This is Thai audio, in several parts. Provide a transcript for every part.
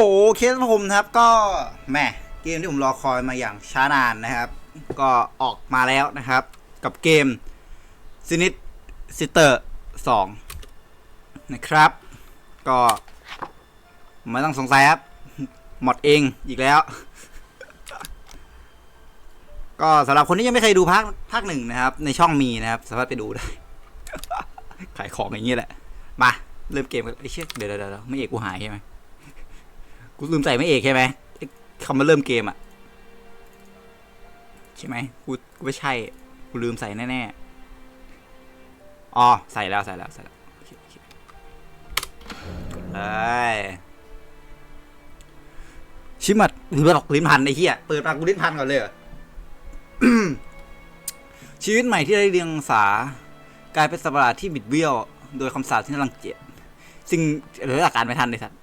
โอเคท่านผู้ชมนะครับก็แหมเกมที่ผมรอคอยมาอย่างช้านานนะครับ ก็ออกมาแล้วนะครับ กับเกมซินิ s ซิเตอร์สองนะครับ ก็ไม่ต้องสงสัยครับ หมดเองอีกแล้ว ก็สำหรับคนที่ยังไม่เคยดูภาคภาคหนึ่งนะครับ ในช่องมีนะครับ สามารถไปดูได้ ขายของอย่างนี้แหละ มา เริ่มเกมกันไอ้เชี่ยเดี๋ยวเดี๋ยวเดี๋ยวไม่เอกกูหายใช่ไหม กูลืมใส่ไม่เอกใช่ไหมไอ้คำมาเริ่มเกมอะ ใช่ไหมกูกูไม่ใช่ กูลืมใส่แน่ๆอ๋อใส่แล้วใส่แล้วใส่แล้วโอเลยชิมัดหรือหลอกลิ้นพันไอ้เหี้ยเปิดปากกูลิ้นพันก่อนเลยเหรอชีวิตใหม่ที่ได้เรียงสากลายเป็นสัตว์ประหลาดที่บิดเบี้ยว โดยคำสาปที่น่ารังเกียจสิ่งหรือหลักการไม่ทันเลยสัตว์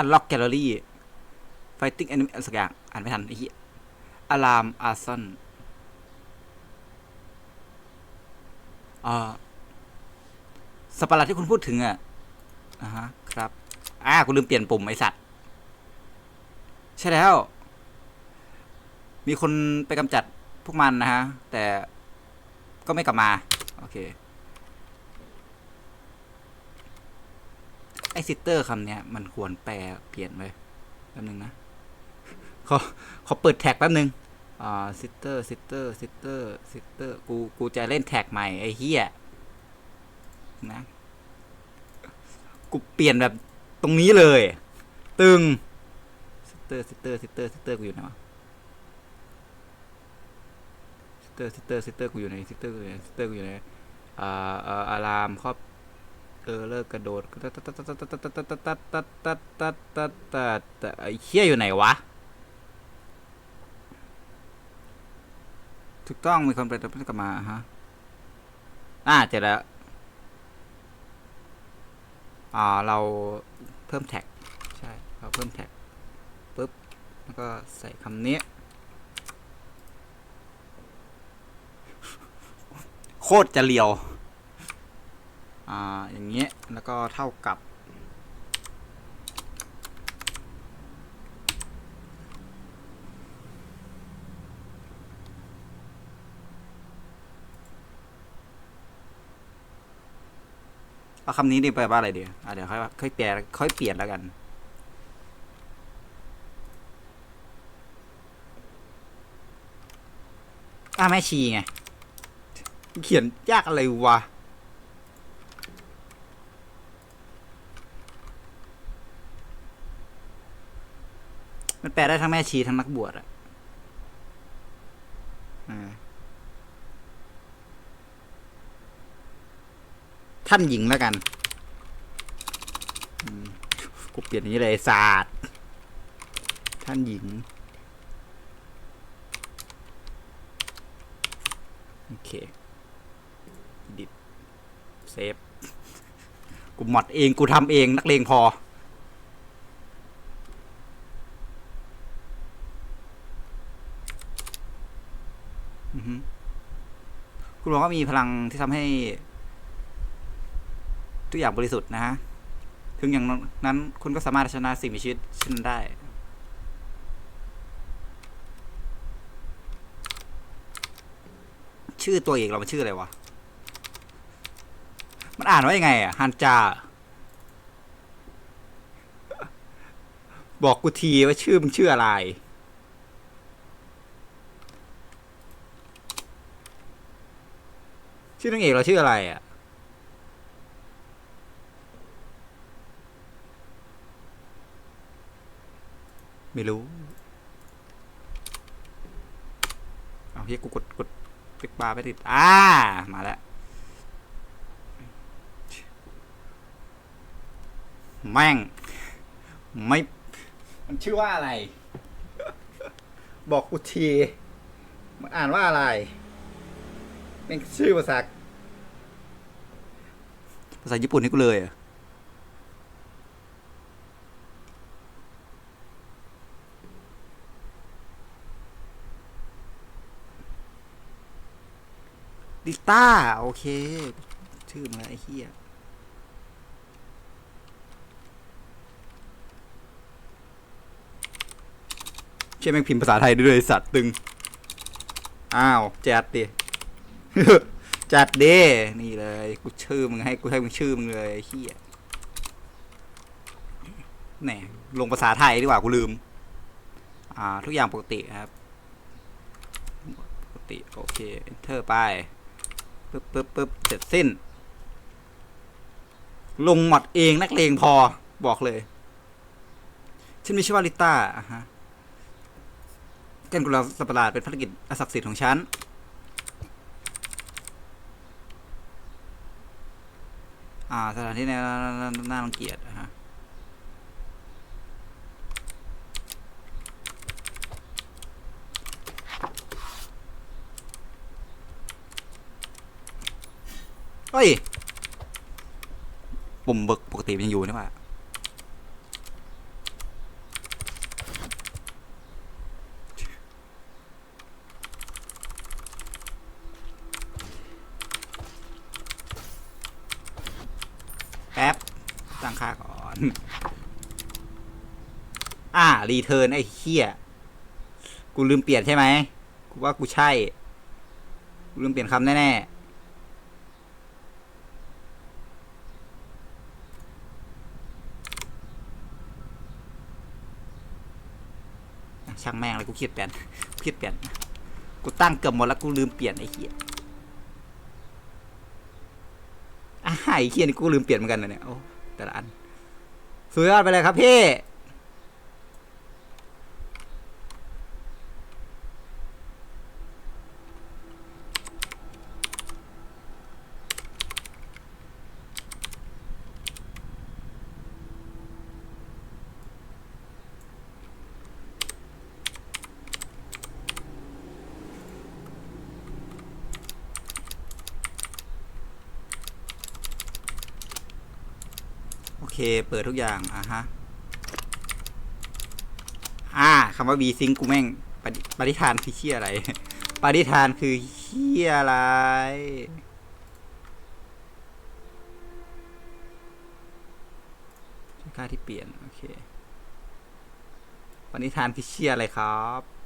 อันล็อกแกลเลอรี่ไฟติ้งแอนิเมสักอย่างอ่านไม่ทันไอ้เหี้ยอะลามอาร์ซอนอ่าสัตว์ประหลาดที่คุณพูดถึงอะอ่าฮะ ครับ อ่ากูลืมเปลี่ยนปุ่มไอสัตว์ ใช่แล้ว มีคนไปกำจัดพวกมันนะฮะ แต่ก็ไม่กลับมา โอเค ไอซิสเตอร์คำเนี้ยมันควรแปลเปลี่ยนไปแป๊บนึงนะขอขอเปิดแท็กแป๊บนึงอ่าซิสเตอร์ซิสเตอร์ซิสเตอร์ซิสเตอร์กูกูจะเล่นแท็กใหม่ไอเหี้ยนะกูเปลี่ยนแบบตรงนี้เลย ตึงซิสเตอร์ซิสเตอร์ซิสเตอร์ซิสเตอร์กูอยู่ไหนวะซิสเตอร์ซิสเตอร์ซิสเตอร์กูอยู่ไหนซิสเตอร์กูอยู่ไหนซิสเตอร์กูอยู่ไหนอ่าอ่าอารามครอบ เออเลิกกระโดดตัดตัดตัดตัดตัดตัดตัดตัดตัดตัดตัดตัดตัดไอ้เหี้ยอยู่ไหนวะ ถูกต้องมีคนไปตัดกลับมาฮะ อ่าเจอแล้ว อ่าเราเพิ่มแท็ก ใช่เราเพิ่มแท็กปุ๊บ แล้วก็ใส่คำนี้ โคตรจะเลียว อ่าอย่างเงี้ยแล้วก็เท่ากับเอาคำนี้ดีไปว่าอะไรดีอะเดี๋ยวค่อยค่อยเปลี่ยนค่อยเปลี่ยนแล้วกัน อ่าแม่ชีไง เขียนยากอะไรวะ มันแปลได้ทั้งแม่ชีทั้งนักบวชอะอ่าท่านหญิงแล้วกันกูเปลี่ยนอย่างนี้เลยศาสตร์ท่านหญิง โอเค ดิดเซฟ กูหมดเอง กูทำเอง นักเลงพอฮึ คุณบอกว่ามีพลังที่ทำให้ ทุกอย่างบริสุทธิ์นะฮะ ถึงอย่างนั้นคุณก็สามารถชนะสิ่งมีชีวิตเช่นนได้ชื่อตัวเอกเรามันชื่ออะไรวะ มันอ่านว่ายังไงอะฮันจา บอกกูทีว่าชื่อมึงชื่ออะไร ชื่อนางเอกเราชื่ออะไรอะไม่รู้ เอาเฮียกูกดกดคลิกบาร์ไม่ติด อ่า มาแล้ว แม่ง ไม่ มันชื่อว่าอะไร บอกกูที มันอ่านว่าอะไร ม่งชื่อภาษาภาษาญี่ปุ่นนี่กูเลยอะดิต้า โอเค ชื่อมาไอ้เหี้ยเชื่อแม่งพิมพ์ภาษาไทยด้วยสัตว์ตึง อ้าว แจ๊ดดิ จัดเดินี่เลย กูชื่อมึงให้กูให้มึงชื่อมึงเลยเฮียแหน่ลงภาษาไทยดีกว่ากูลืม อ่า ทุกอย่างปกติครับ ปกติ โอเค enter ไปปึ๊บปึ๊บปึ๊บเสร็จสิ้น ลงหมดเองนักเลงพอบอกเลย ฉันมีชื่อว่าลิต้าอะฮะแกนกุลาสัตว์ประหลาดเป็นภารกิจอศักดิ์สิทธิ์ของฉัน อ่า สถานที่ในน่ารังเกียจอะฮะเฮ้ยปุ่มเบิกปกติมันยังอยู่นี่หว่า แป๊บ ตั้ง ค่าก่อน อ่ารีเทิร์นไอ้เหี้ยกูลืมเปลี่ยนใช่ไหมกูว่ากูใช่ กูลืมเปลี่ยนคำแน่ๆช่างแม่งเลยกูเครียดเปลี่ยนเครียดเปลี่ยน กูตั้งเกือบหมดแล้วกูลืมเปลี่ยนไอ้เหี้ยอะไอ้เหี้ยนี่กูลืมเปลี่ยนเหมือนกันนะเนี่ยโอ้ แต่ละอันสุดยอดไปเลยครับพี่ เคเปิดทุกอย่างอะฮะอ่าคำว่า v sync กูแม่งปฏิปฏิทานคือเชี่ยอะไรปฏิทานคือเชี่ยอะไรค่าที่เปลี่ยน โอเคปณิธานคือเชี่ยอะไรครับ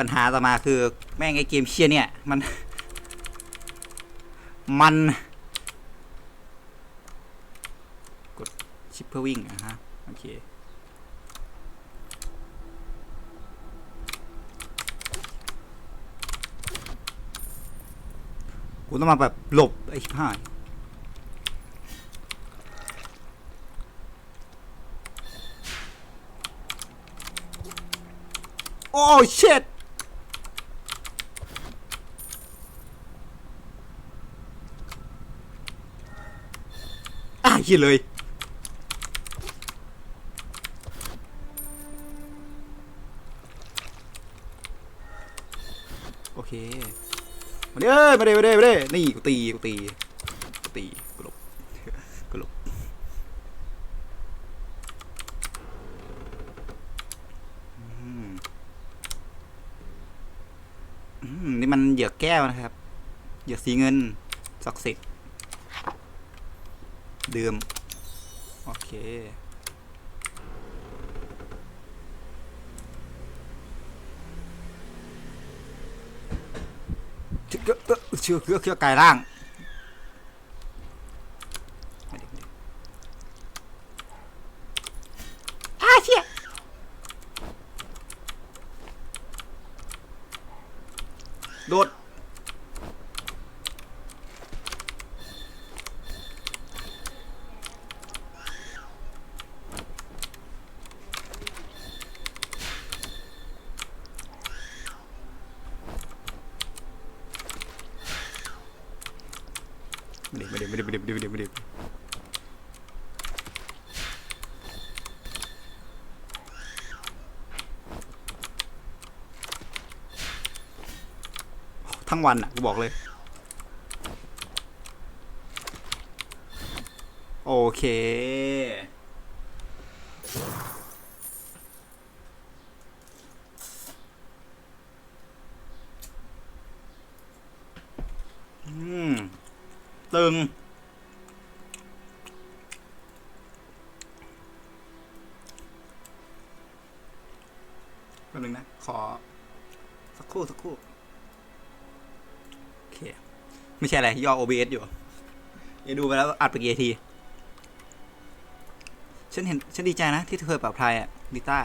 ปัญหาต่อมาคือ แม่งไอเกมเชียเนี่ย มัน มันกดชิปเพื่อวิ่งอะฮะโอเคกูต้องมาแบบหลบไอ้ชิบหาย โอ้เช็ดอะเหี้ยเลยโอเค มาเด้อมาเด้อมาเด้อมาเด้อนี่กูตีกูตีกูตีกูหลบ กูหลบอืมอืมนี่มันเหยือก แก้วนะครับเหยือกสีเงินศักดิ์สิทธิ์ดื่ม โอเคเชื่อเชื่อเชื่อเชื่อเชื่อกายร่างอาเชี่ยโดดไม่ได้ไม่ได้ไม่ได้ไม่ได้ไม่ได้ไม่ได้ไม่ได้ ทั้ งวันอะกูบอกเลย โอเค อืม ตึงแป๊บนึงนะ ขอ สักครู่ สักครู่ ไม่ใช่อะไรย่อ OBS อยู่เดี๋ยวดูไปแล้วอัดไปกี่ที ฉันเห็น ฉันดีใจนะ ที่เธอปลอดภัยอะดิต้า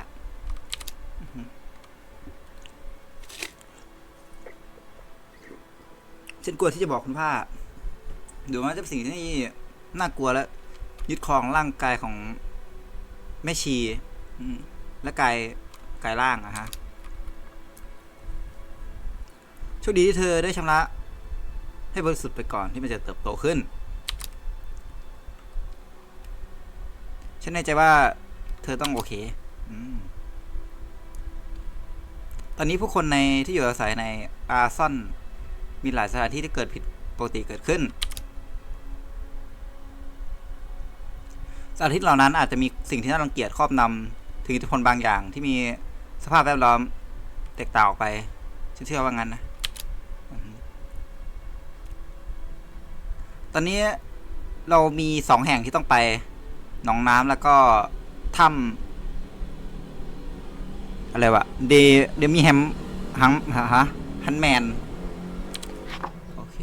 ฉันกลัวที่จะบอกคุณพ่าดูว่าจะเป็นสิ่งที่น่ากลัวและยึดครองร่างกายของแม่ชีและกายกายร่างอะฮะโชคดีที่เธอได้ชำระ ให้บริสุทธิ์ไปก่อนที่มันจะเติบโตขึ้น ฉันแน่ใจว่าเธอต้องโอเคอตอนนี้ผู้คนในที่อยู่อาศัยในอาซอน มีหลายสถานที่ที่เกิดผิดปกติเกิดขึ้นสถานที่เหล่านั้นอาจจะมีสิ่งที่น่ารังเกียจครอบนำถึงอิทธิพลบางอย่างที่มีสภาพแวดล้อมแตกต่างออกไปฉันเชื่อว่างั้นนะอืม ตอนนี้เรามีสองแห่งที่ต้องไปหนองน้ำแล้วก็ถ้ำอะไรวะเดเดมีแฮมฮังฮะฮันแมน โอเค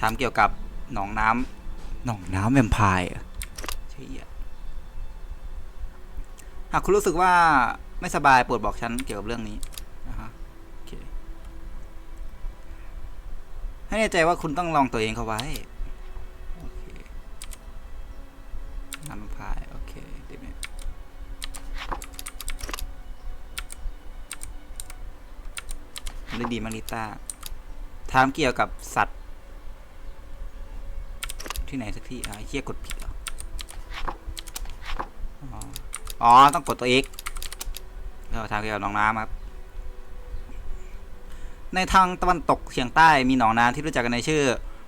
ถามเกี่ยวกับหนองน้ำหนองน้ำแวมไพร์เหรอเชี่ยหากคุณรู้สึกว่าไม่สบายโปรดบอกฉันเกี่ยวกับเรื่องนี้ ให้แน่ใจว่าคุณต้องลองตัวเองเข้าไว้โอเคน้ำพร์โอเคเดี๋ยวนี้เล่นดีมาริต้าถามเกี่ยวกับสัตว์ ที่ไหนสักที่อ่าเฮียกดผิดเหรออ๋อ ต้องกดตัว X แล้วถามเกี่ยวกับหนองน้ำครับ ในทางตะวันตกเฉียงใต้มีหนองน้ำที่รู้จักกันในชื่อ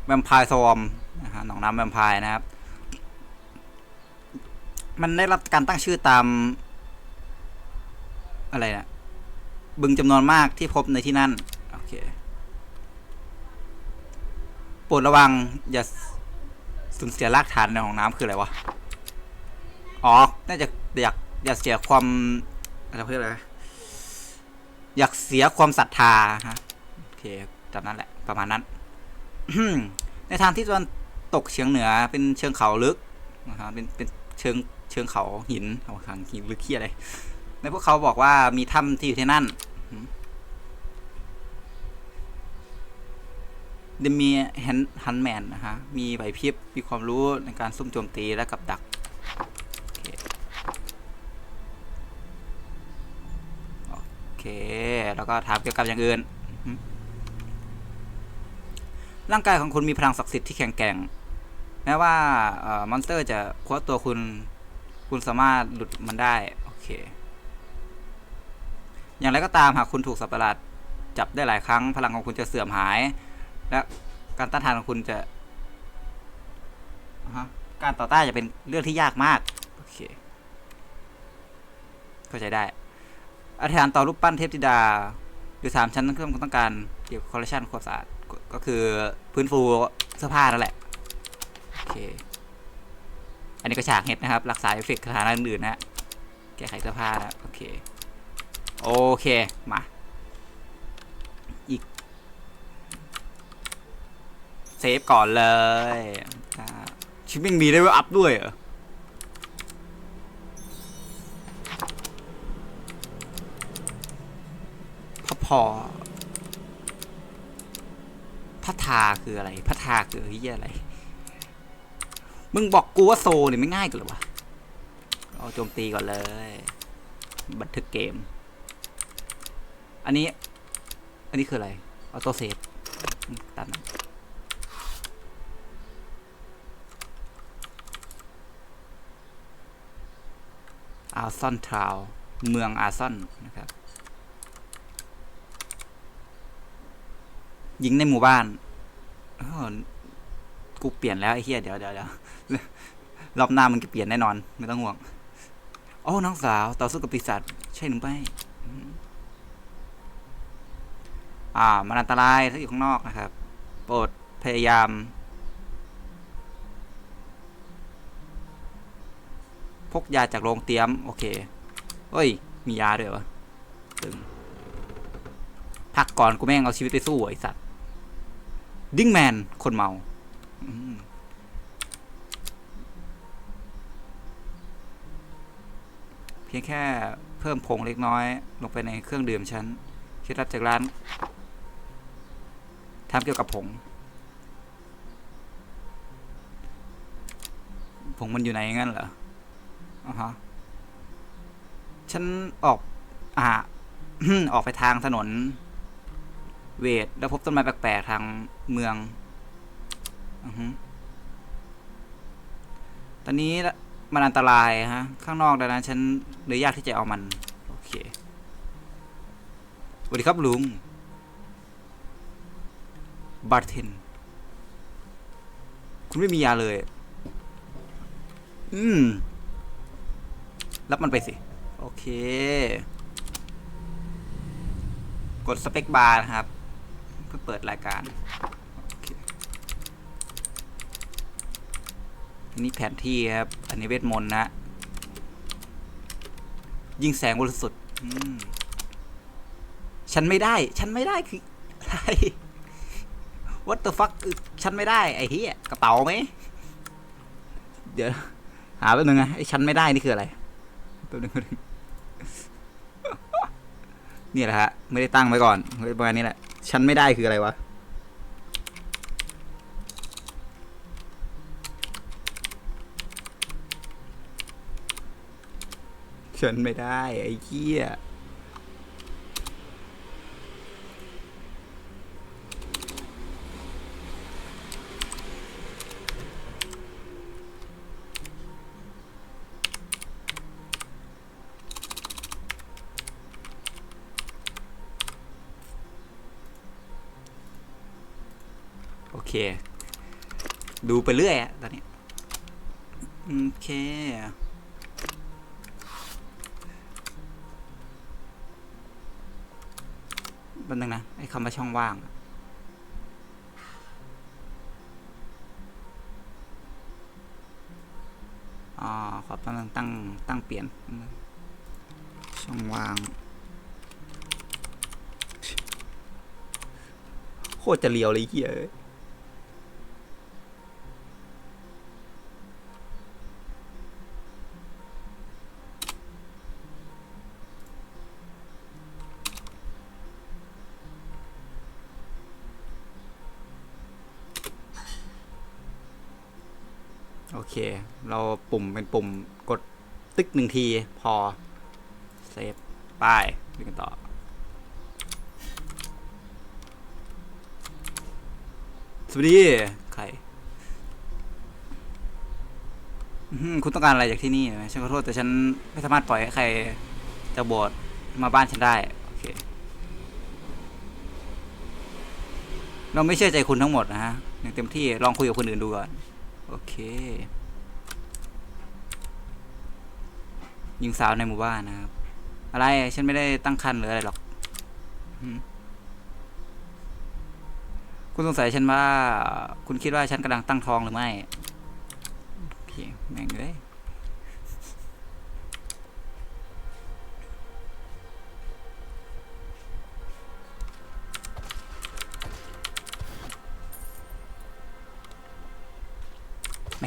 แวมไพร์ซอมนะฮะหนองน้ำแวมไพร์นะครับ มันได้รับการตั้งชื่อตาม อะไรนะบึงจำนวนมากที่พบในที่นั่น โอเคโปรดระวังอย่าสูญเสียรากฐานในของน้ำคืออะไรวะ อ๋อ น่าจะอยากอยากเสียความอะไรเขาเรียกอะไรอยากเสียความศรัทธาฮะ เคจำนั้นแหละประมาณนั้น ในทางที่ตะวันตกเฉียงเหนือเป็นเชิงเขาลึกนะฮะเป็นเป็นเชิงเชิงเขาหินเขาขังหินหรือขี้อะไรในพวกเขาบอกว่ามีถ้ำที่อยู่ที่นั่นเดมีแฮนฮันแมนนะฮะ มีไหวพริบ มีความรู้ในการซุ่มโจมตีและกับดัก โอเคโอเคแล้วก็ถามเกี่ยวกับอย่างอื่น ร่างกายของคุณมีพลังศักดิ์สิทธิ์ที่แข็งแกร่ง แม้ว่าอมอนสเตอร์จะคว้าตัวคุณ คุณสามารถหลุดมันได้ โอเค อย่างไรก็ตามหากคุณถูกสัตว์ประหลาดจับได้หลายครั้ง พลังของคุณจะเสื่อมหาย และการต้านทานของคุณจะ การต่อต้านจะเป็นเรื่องที่ยากมาก โอเค เข้าใจได้อธิษฐานต่อรูปปั้นเทพธิดาหรือถามฉันเรื่องต้องการเกี่ยวกับคอลเลคชันความสะอาด ก็คือพื้นฟูเสื้อผ้านั่นแหละ โอเค อันนี้ก็ฉากเห็ดนะครับ รักษาเอฟเฟกต์คาถาอื่นนะฮะแก้ไขเสื้อผ้านะโอเค โอเค มา อีก เซฟก่อนเลยชิปปิ้งมีได้วอัพด้วยเหรอพระพอ ทาคืออะไรพัทาคือเฮียอะไร มึงบอกกูว่าโซเนี่ยไม่ง่ายกันหรอวะ เอาโจมตีก่อนเลย บันทึกเกม อันนี้ อันนี้คืออะไรออโต้เซฟตันอาซอนทราวเมืองอาซอนนะครับยิงในหมู่บ้าน กูเปลี่ยนแล้วไอ้เหี้ยเดี๋ยวเดี๋ยวเดี๋ยวรอบหน้ามึงจะเปลี่ยนแน่นอน ไม่ต้องห่วงโอ้น้องสาว ต่อสู้กับปีศาจใช่หรือไม่อ่า มันอันตรายถ้าอยู่ข้างนอกนะครับ โปรดพยายามพกยาจากโรงเตรียม โอเคเฮ้ย มียาด้วยวะตึงพักก่อนกูแม่งเอาชีวิตไปสู้ไอ้สัตว์ ดิ้งแมน คนเมาเพียงแค่เพิ่มผงเล็กน้อย ลงไปในเครื่องดื่มฉันเคล็ดลับจากร้านทำเกี่ยวกับผง ผงมันอยู่ไหนงั้นเหรออ่าฮะฉันออกอ่าออกไปทางถนน เวทแล้วพบต้นไม้แปลกๆทางเมืองอตอนนี้มันอันตรายฮะ ข้างนอกดังนั้นฉันเลยยากที่จะเอามัน โอเคสวัสดีครับลุงบาร์เทน คุณไม่มียาเลย อืม รับมันไปสิ โอเค กดสเปคบาร์นะครับ เพื่อเปิดรายการอันนี้แผนที่ครับ อันนี้เวทมนต์นะ ยิงแสงบริสุทธิ์ฉันไม่ได้ ฉันไม่ได้คืออะไร What the fuck ฉันไม่ได้ ไอ้เหี้ยกระเป๋าไหม เดี๋ยว หาแป๊บนึงนะไอ้ฉันไม่ได้นี่คืออะไรแป๊บนึงแป๊บนึงนี่แหละฮะ ไม่ได้ตั้งไว้ก่อนประมาณนี้แหละ ฉันไม่ได้คืออะไรวะ ฉันไม่ได้ไอ้เหี้ย ดูไปเรื่อยอะตอนนี้ โอเคแป๊บนึงนะ ไอ้คำว่าช่องว่าง อ๋อ ขอแป๊บนึงตั้ง ตั้งเปลี่ยน ช่องว่าง โคตรจะเลียวเลยเฮีย โอเค เราปุ่มเป็นปุ่มกดตึกหนึ่งทีพอ เซฟป้ายดูกันต่อ สวัสดี ใครคุณต้องการอะไรจากที่นี่ไหมฉันขอโทษแต่ฉันไม่สามารถปล่อยให้ใครจะบดมาบ้านฉันได้ โอเค เราไม่เชื่อใจคุณทั้งหมดนะฮะอย่างเต็มที่ลองคุยกับคนอื่นดูก่อน โอเค ยิงสาวในหมู่บ้านนะครับ อะไร ฉันไม่ได้ตั้งคันหรืออะไรหรอก คุณสงสัยฉันว่า คุณคิดว่าฉันกำลังตั้งท้องหรือไม่ โอเค แม่งเลย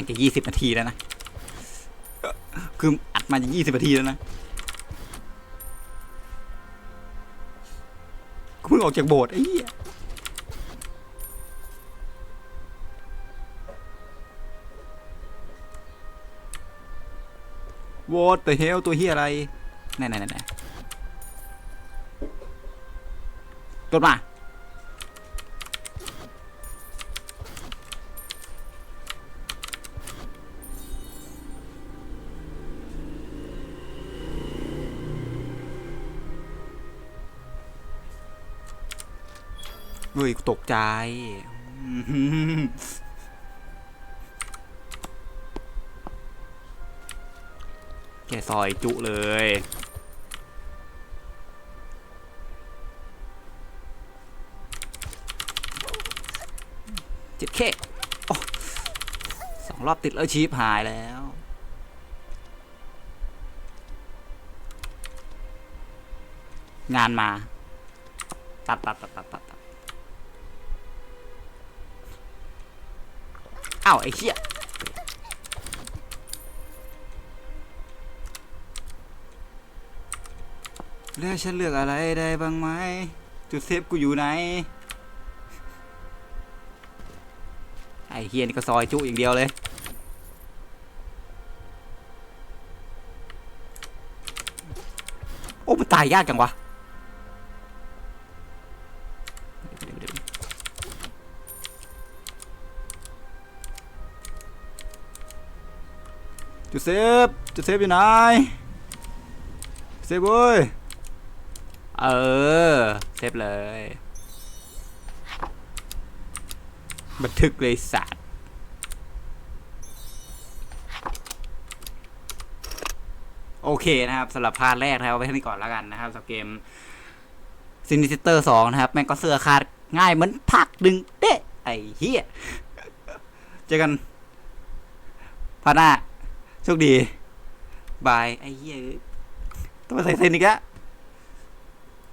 ม่งจะยี่สิบนาทีแล้วนะ คืออัดมาจะยี่สิบนาทีแล้วนะกูเพิ่งออกจากโบสถ์ไอ้เหี้ย What the hell ตัวเฮียอะไรไหนไหนไหนไหนกดมา เฮ้ยตกใจแกซอยจุเลยเจ็ดเคโอ้สองรอบติดแล้วชีพหายแล้วงานมา ตัดตัดตัดตัดตัดตัด อ้าวไอ้เหี้ยแล้วฉันเลือกอะไรได้บ้างไหมจุดเซฟกูอยู่ไหน ไอ้เฮียนี่ก็ซอยจุอย่างเดียวเลย โอ้มันตายยากจังวะ จุดเซฟจุดเซฟอยู่ไหนเซฟเว้ยเออเซฟเลย บันทึกเลยสัตว์โอเคนะครับสำหรับพาร์ทแรกนะครับเอาไว้เท่นี้ก่อนแล้วกันนะครับสำหรับเกมซินิเตอร์สองนะครับ แม่งก็เสื้อขาดง่ายเหมือนผักดึงเด้ไอ้เหี้ย เจอกันพาร์ทหน้า โชคดี บาย ไอ้เหี้ยต้องมาใส่เซนอีกแล้ว